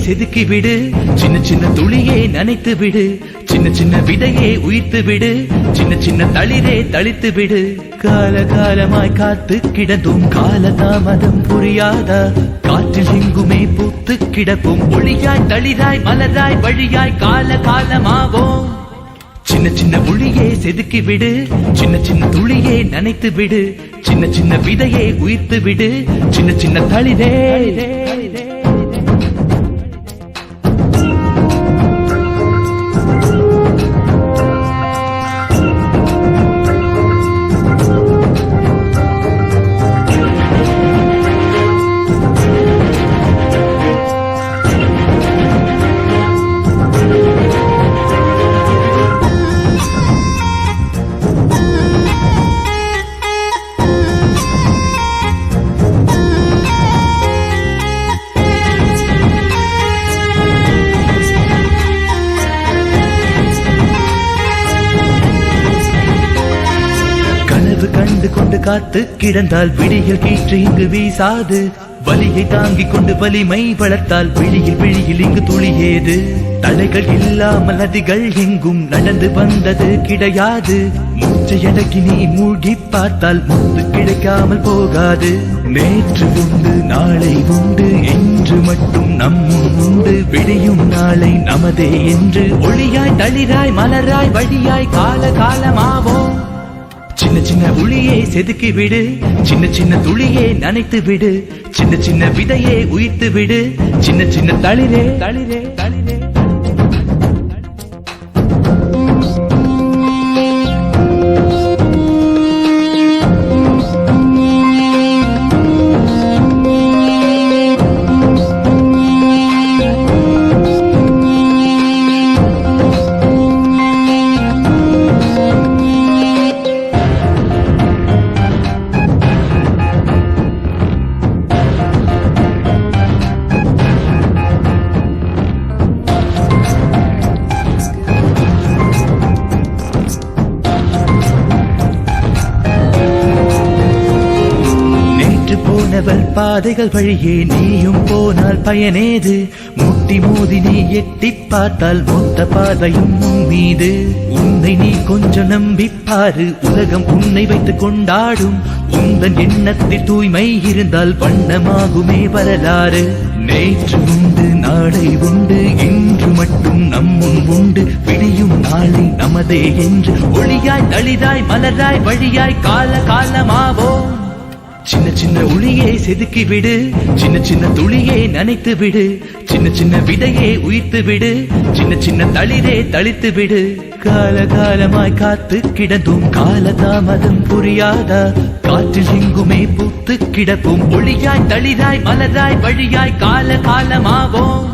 செதுக்கி விடு. சின்ன சின்ன துளியே நனைத்து விடு. சின்ன சின்ன விதையே உயிர்த்து விடு. சின்ன சின்ன தளிரே தளித்து விடு. கால காலமாய் காத்து கிடந்தும் கால தாமதம் புரியாதா? காற்றில் எங்குமே பூத்து கிடக்கும். ஒளியாய் தளிராய் மலராய் வழியாய் கால காலமாவோம் சின்ன சின்ன மொழியே செதுக்கி விடு. சின்ன சின்ன துளியே நனைத்து விடு. சின்ன சின்ன விதையே உயிர்த்து விடு. சின்ன சின்ன தளிரே. காத்து கிடந்தால் விழியில் கீற்று இங்கு வீசாது. வலியை தாங்கிக் கொண்டு வலிமை வளர்த்தால் விழியில் விழியில் இங்கு துளியேது. தலைகள் இல்லாமல் நதிகள் எங்கும் நடந்து வந்தது கிடையாது. மூச்சை அடக்கி நீ மூழ்கி பார்த்தால் முத்து கிடைக்காமல் போகாது. நேற்று உண்டு நாளை உண்டு என்று மட்டும் நம்மும் உண்டு. விடியும் நாளை நமதே என்று ஒளியாய் தளிராய் மலராய் வழியாய் கால காலமாவோம் சின்ன சின்ன உளியே செதுக்கி விடு. சின்ன சின்ன துளியே நனைத்து விடு. சின்ன சின்ன விதையே உயிர்த்து விடு. சின்ன சின்ன தளிரே தளிரே தளிரே. நேற்று போனவர் பாதைகள் வழியே நீயும் போனால் பயனேது. முட்டி மோதி நீ எட்டி பார்த்தால் மொத்த பாதையும் மீது. உன்னை நீ கொஞ்சம் நம்பிப்பாரு உலகம் உன்னை வைத்து கொண்டாடும். உந்தன் எண்ணத்தில் தூய்மை இருந்தால் வண்ணமாகுமே வரலாறு. நேற்று உண்டு நாளை உண்டு இன்று மட்டும் நம்முன் உண்டு. விடியும் நாளை நமதே என்று ஒளியாய் தளிராய் மலராய் வழியாய் கால காலமாக சின்ன ஒளியே செதுக்கி விடு. சின்ன சின்ன துளியே நனைத்து விடு. சின்ன சின்ன விதையே உயிர்த்து விடு. சின்ன சின்ன தளிரே தளித்து விடு. கால காலமாய் காத்து கிடந்தும் கால தாமதம் புரியாதா? காற்றில் எங்குமே பூத்து கிடக்கும். ஒளியாய் தளிராய் மலராய் வழியாய் கால காலமாவோம்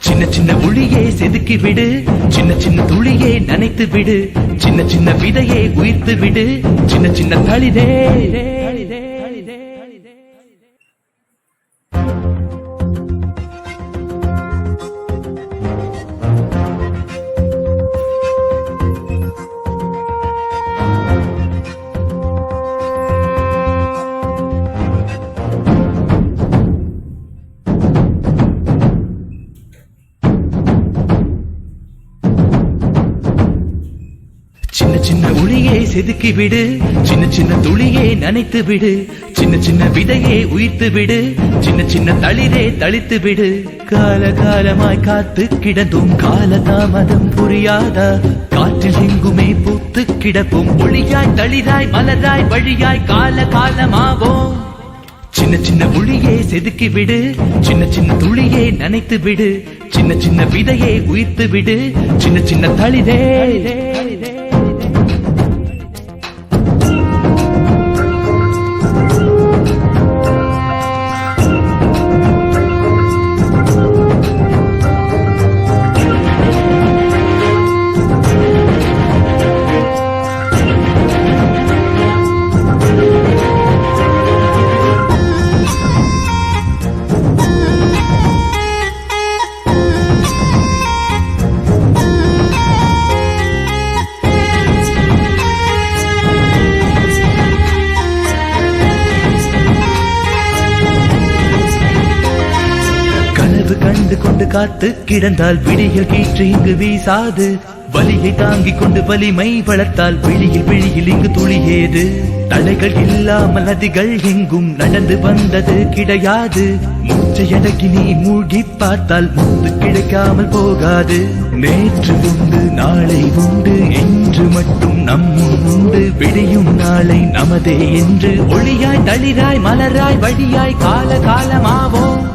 சின்ன சின்ன ஒளியே செதுக்கி விடு. சின்ன சின்ன துளியே நனைத்து விடு. சின்ன சின்ன விதையே உயிர்த்து விடு. சின்ன சின்ன தளிரே. சின்ன சின்ன ஒளியே செதுக்கி விடு. சின்ன சின்ன துளியே நனைத்து விடு. சின்ன சின்ன விதையே உயிர்த்து விடு. சின்ன சின்ன தளிரே தளித்து விடு. கால காலமாய் காத்து கிடந்தும் கால தாமதம் புரியாதா? காற்றில் எங்குமே பூத்து கிடக்கும் ஒளியாய் தளிராய் மலராய் வழியாய் கால காலமாவோம் சின்ன சின்ன ஒளியே செதுக்கி விடு. சின்ன சின்ன துளியே நனைத்து விடு. சின்ன சின்ன விதையே உயிர்த்து விடு. சின்ன சின்ன தளிதே காத்து கிடந்தால் விடியல் கீற்று இங்கு வீசாது. வலியை தாங்கிக் கொண்டு வலிமை வளர்த்தால் பிழியில் விழியில் இங்கு துளியேது. தலைகள் இல்லாமல் நதிகள் எங்கும் நடந்து வந்தது கிடையாது. மூச்சையடக்கி நீ மூழ்கி பார்த்தால் முத்து கிடைக்காமல் போகாது. நேற்று உண்டு நாளை உண்டு என்று மட்டும் நம்மும் உண்டு. விடியும் நாளை நமதே என்று ஒளியாய் தளிராய் மலராய் வழியாய் கால காலமாவோம்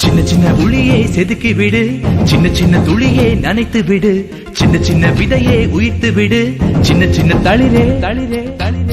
சின்ன சின்ன உளியே செதுக்கி விடு. சின்ன சின்ன துளியே நனைத்து விடு. சின்ன சின்ன விதையே உயிர்த்து விடு. சின்ன சின்ன தளிரே தளிரே தளிரே.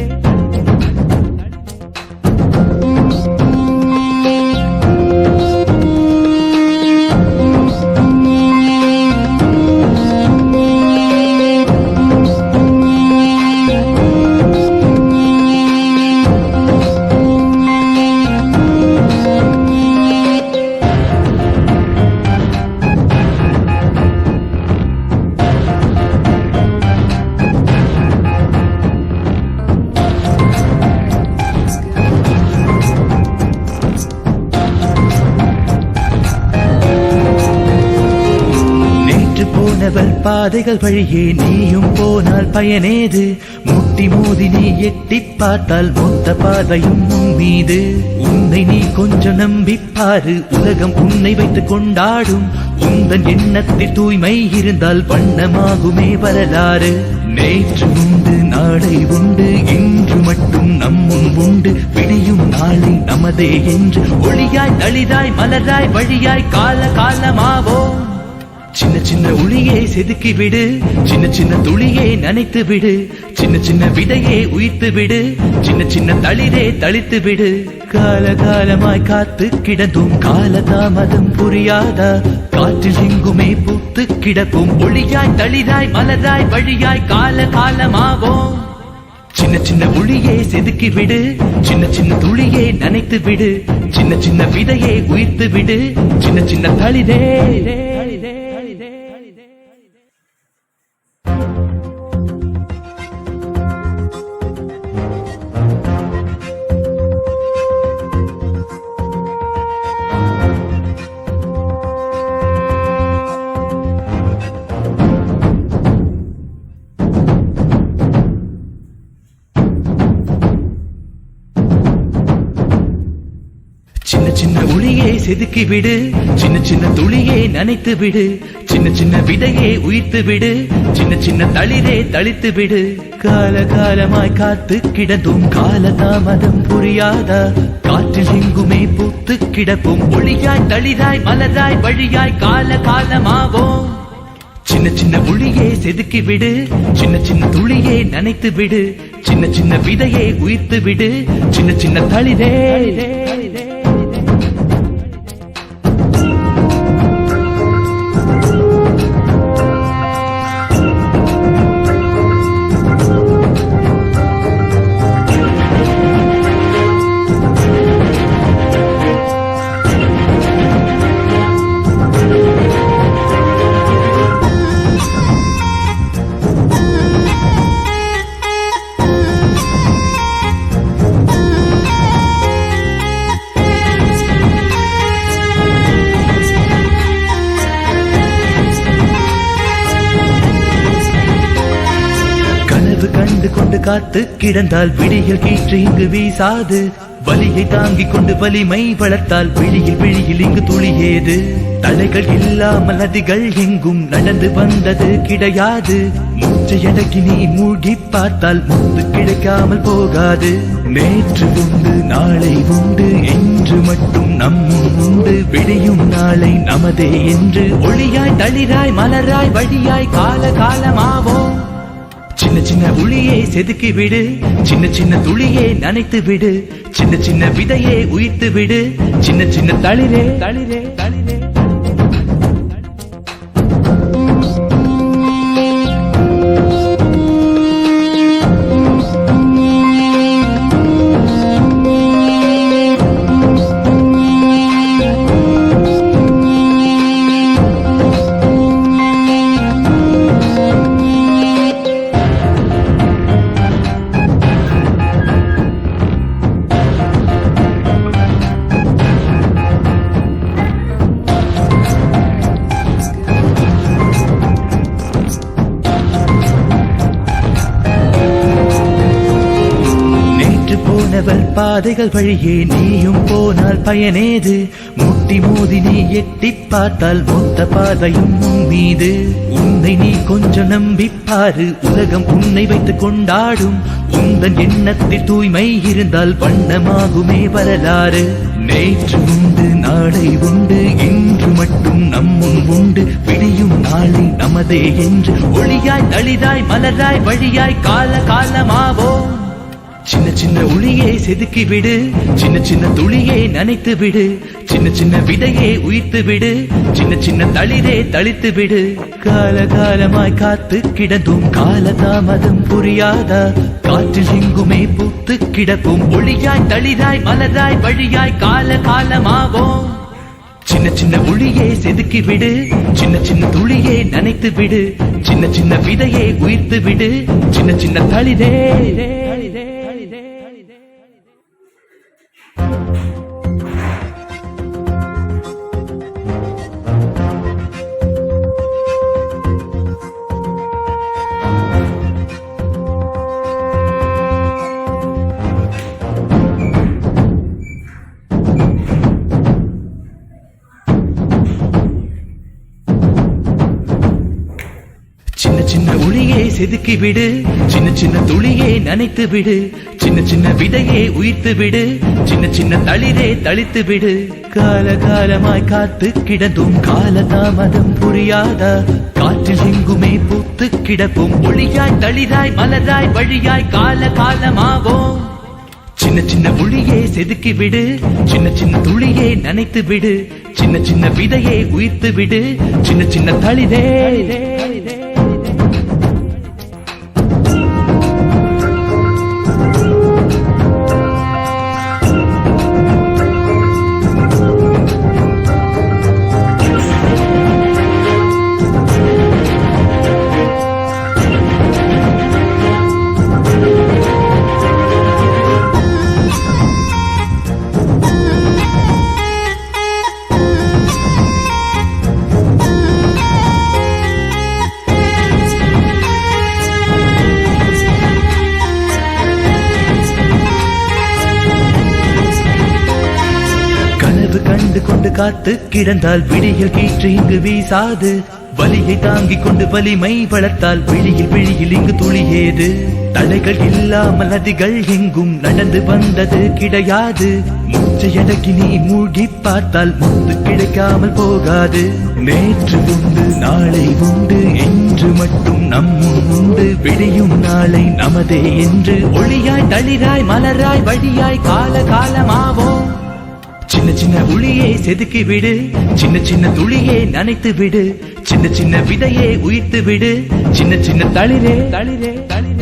நேற்று பாதைகள் வழியே நீயும் போனால் பயனேது. முட்டி மோதி நீ எட்டி பார்த்தால் மொத்த பாதையும் மீது. உன்னை நீ கொஞ்சம் நம்பிப் பாரு உலகம் உன்னை வைத்து கொண்டாடும். உந்தன் எண்ணத்தில் தூய்மை இருந்தால் வண்ணமாகுமே வரலாறு. நேற்று உண்டு நாளை உண்டு இன்று மட்டும் நம்மும் உண்டு. விடியும் நாளை நமதே என்று ஒளியாய் தளிதாய் மலராய் வழியாய் கால காலமாவோம் சின்ன சின்ன ஒளியை செதுக்கி விடு. சின்ன சின்ன துளியே நனைத்து விடு. சின்ன சின்ன விதையே உயிர்த்து விடு. சின்ன சின்ன தளிரே தளித்து விடு. கால காலமாய் காத்து கிடந்தும் கால தாமதம் புரியாதா? காற்றில் எங்குமே பூத்து கிடக்கும். ஒளியாய் தளிராய் மலராய் வழியாய் கால காலமாவோம் சின்ன சின்ன உளியே செதுக்கி விடு. சின்ன சின்ன துளியே நனைத்து விடு. சின்ன சின்ன விதையே உயிர்த்து விடு. சின்ன சின்ன தளிரே சின்ன ஒளியே செதுக்கி விடு. சின்ன சின்ன துளியே நனைத்து விடு. சின்ன சின்ன விதையே உயிர்த்து விடு. சின்ன சின்ன தளிரே தளித்து விடு. கால காலமாய் காத்து கிடந்தும் கால தாமதம் புரியாதா? காற்றில் எங்குமே பூத்து கிடப்போம் ஒளியாய் தளிராய் மலராய் வழியாய் கால காலமாவோம் சின்ன சின்ன ஒளியே செதுக்கி விடு. சின்ன சின்ன துளியே நனைத்து விடு. சின்ன சின்ன விதையே உயிர்த்து விடு. சின்ன சின்ன தளிரே. காத்து கிடந்தால் விடியல் கீற்று இங்கு வீசாது. வலியை தாங்கிக் கொண்டு வலிமை வளர்த்தால் விழியில் விழியில் இங்கு துளியேது. தலைகள் இல்லாமல் நதிகள் எங்கும் நடந்து வந்தது கிடையாது. மூச்சையடக்கி நீ மூழ்கி பார்த்தால் முத்து கிடைக்காமல் போகாது. நேற்று உண்டு நாளை உண்டு என்று மட்டும் நம்மும் உண்டு. விடியும் நாளை நமதே என்று ஒளியாய் தளிராய் மலராய் வழியாய் கால காலமாவோம் சின்ன சின்ன உளியே செதுக்கி விடு. சின்ன சின்ன துளியே நனைத்து விடு. சின்ன சின்ன விதையே உயிர்த்து விடு. சின்ன சின்ன தளிரே தளிரே தளிரே. பாதைகள் வழியே நீயும் போனால் பயனேது. முட்டி மோதி நீ எட்டி பார்த்தால் மொத்த பாதையும் மீது. உன்னை நீ கொஞ்சம் நம்பிப்பாரு. உலகம் உன்னை வைத்து கொண்டாடும். உந்தன் எண்ணத்தில் தூய்மை இருந்தால் வண்ணமாகுமே வரலாறு. நேற்று உண்டு நாளை உண்டு இன்று மட்டும் நம்முன் உண்டு. விடியும் நாளை நமதே என்று ஒளியாய் தளிதாய் மலராய் வழியாய் கால காலமாவோம். சின்ன சின்ன ஒளியை செதுக்கி விடு. சின்ன சின்ன துளியை நனைத்து விடு. சின்ன சின்ன விதையை உயிர்த்து விடு. சின்ன சின்ன தளிரே தளித்து விடு. கால காலமாய் காத்து கிடந்தும் கால தாமதம் புரியாதா? காற்றில் எங்குமே பூத்து கிடக்கும். ஒளியாய் தளிராய் மலராய் வழியாய் கால காலமாவோம் சின்ன சின்ன ஒளியை செதுக்கி விடு. சின்ன சின்ன துளியை நனைத்து விடு. சின்ன சின்ன விதையை உயிர்த்து விடு. சின்ன சின்ன தளிரே. செதுக்கி விடு. சின்ன சின்ன துளியே நனைத்து விடு. சின்ன சின்ன விதையே உயிர்த்து விடு. சின்ன சின்ன தளிரே தளித்து விடு. கால காலமாய் காத்து கிடந்தும் கால தாமதம் புரியாதா? காற்றில் எங்குமே பூத்து கிடக்கும். ஒளியாய் தளிராய் மலராய் வழியாய் கால காலமாவோம் சின்ன சின்ன ஒளியே செதுக்கி விடு. சின்ன சின்ன துளியே நனைத்து விடு. சின்ன சின்ன விதையே உயிர்த்து விடு. சின்ன சின்ன தளிரே. காத்து கிடந்தால் விடியில் கீற்று இங்கு வீசாது. வலியை தாங்கிக் கொண்டு வலிமை வளர்த்தால் விழியில் விழியில் இங்கு துளியேது. தலைகள் இல்லாமல் நதிகள் எங்கும் நடந்து வந்தது கிடையாது. மூச்சை அடக்கி நீ மூழ்கி பார்த்தால் முத்து கிடைக்காமல் போகாது. நேற்று உண்டு நாளை உண்டு என்று மட்டும் நம்மும் உண்டு. விடியும் நாளை நமதே என்று ஒளியாய் தளிராய் மலராய் வழியாய் கால காலமாவோம் சின்ன சின்ன ஒளியே செதுக்கி விடு. சின்ன சின்ன துளியே நனைத்து விடு. சின்ன சின்ன விதையே உயிர்த்து விடு. சின்ன சின்ன தளிரே தளிரே தளிரே.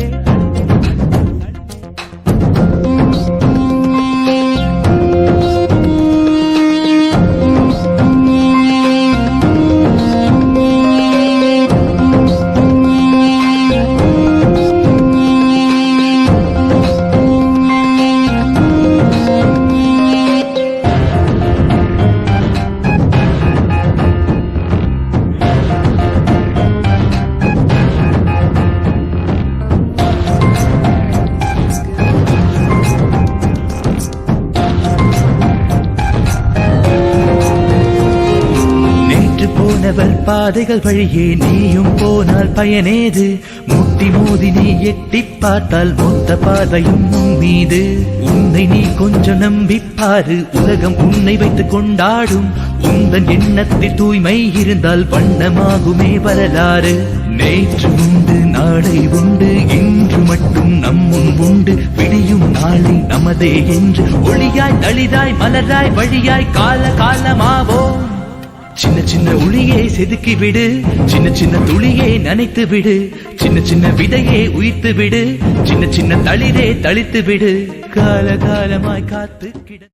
பாதைகள் வழியே நீயும் போனால் பயனேது. முட்டி மோதி நீ எட்டி பார்த்தால் மொத்த பாதையும் மீது. உன்னை நீ கொஞ்சம் நம்பிப்பாரு உலகம் உன்னை வைத்துக் கொண்டாடும். உந்தன் எண்ணத்தில் தூய்மை இருந்தால் வண்ணமாகுமே வரலாறு. நேற்று உண்டு நாளை உண்டு இன்று மட்டும் நம்முன் உண்டு. விடியும் நாளை நமதே என்று ஒளியாய் தளிதாய் மலராய் வழியாய் கால காலமாவோம். சின்ன சின்ன ஒளியே செதுக்கி விடு. சின்ன சின்ன துளியே நனைத்து விடு. சின்ன சின்ன விதையே உயிர்த்து விடு. சின்ன சின்ன தளிரே தளித்து விடு. கால காலமாய் காத்து கிட